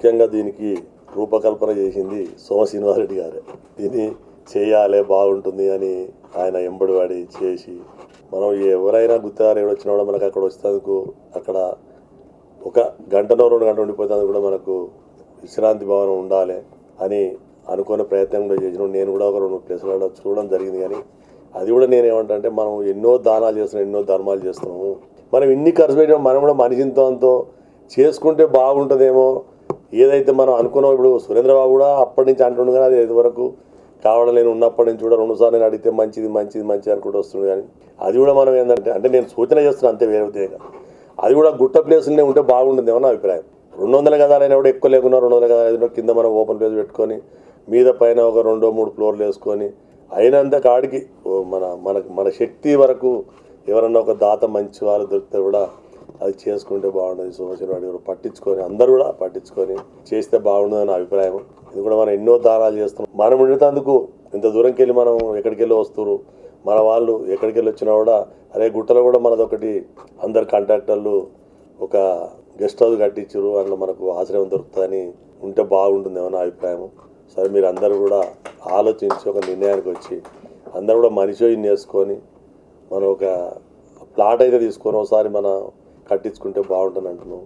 ముఖ్యంగా దీనికి రూపకల్పన చేసింది సోమ శ్రీనివాసరెడ్డి గారే. దీన్ని చేయాలి బాగుంటుంది అని ఆయన ఎంబడివాడి చేసి మనం ఎవరైనా గుత్తారు వచ్చినా కూడా మనకు అక్కడ వచ్చేందుకు అక్కడ ఒక గంటనో రెండు గంటలు ఉండిపోతుంది కూడా మనకు విశ్రాంతి భవనం ఉండాలి అని అనుకునే ప్రయత్నం కూడా చేసిన. నేను కూడా ఒక రెండు ప్లేసులు చూడడం జరిగింది కానీ అది కూడా నేను ఏమంటే మనం ఎన్నో దానాలు చేస్తున్నాం ఎన్నో ధర్మాలు చేస్తున్నాము. మనం ఇన్ని ఖర్చు పెట్టినా మనం కూడా మనిషింతో చేసుకుంటే బాగుంటుందేమో ఏదైతే మనం అనుకున్నాం ఇప్పుడు సురేంద్రబాబు కూడా అప్పటి నుంచి అంటుండు కానీ అది ఇదివరకు కావడం నేను ఉన్నప్పటి నుంచి కూడా రెండుసార్లు నేను అడిగితే మంచిది మంచిది మంచిది అనుకుంటూ వస్తుంది కానీ అది కూడా మనం ఏంటంటే అంటే నేను సూచన చేస్తున్నాను అంతే వేరే విధంగా అది కూడా గుట్ట ప్లేస్లోనే ఉంటే బాగుంటుందేమో నా అభిప్రాయం. రెండు వందల గదాలైనా కూడా ఎక్కువ లేకున్నా రెండు వందల గదాలు అయినా కింద మనం ఓపెన్ ప్లేస్ పెట్టుకొని మీద పైన ఒక రెండో మూడు ఫ్లోర్లు వేసుకొని అయినంత కాడికి మన మన మన శక్తి వరకు ఎవరన్నా ఒక దాత మంచి వాళ్ళు దొరికితే కూడా అది చేసుకుంటే బాగుంటుంది. సోమశివ వాడి కూడా పట్టించుకొని అందరూ కూడా పట్టించుకొని చేస్తే బాగుంటుంది నా అభిప్రాయం. ఇది కూడా మనం ఎన్నో దానాలు చేస్తున్నాం. మనం ఉండేటందుకు ఇంత దూరంకి వెళ్ళి మనం ఎక్కడికి వెళ్ళి వస్తున్నారు మన వాళ్ళు ఎక్కడికి వెళ్ళి వచ్చినా కూడా అరే గుట్టలో కూడా మనదొకటి అందరు కాంట్రాక్టర్లు ఒక గెస్ట్ హౌస్ కట్టించారు అందులో మనకు ఆశ్రయం దొరుకుతుందని ఉంటే బాగుంటుందేమో నా అభిప్రాయం సరే మీరు అందరూ కూడా ఆలోచించి ఒక నిర్ణయానికి వచ్చి అందరూ కూడా మనిషి చేసుకొని మనం ఒక ప్లాట్ అయితే తీసుకొని ఒకసారి మన కట్టించుకుంటే బాగుంటుంది అంటున్నావు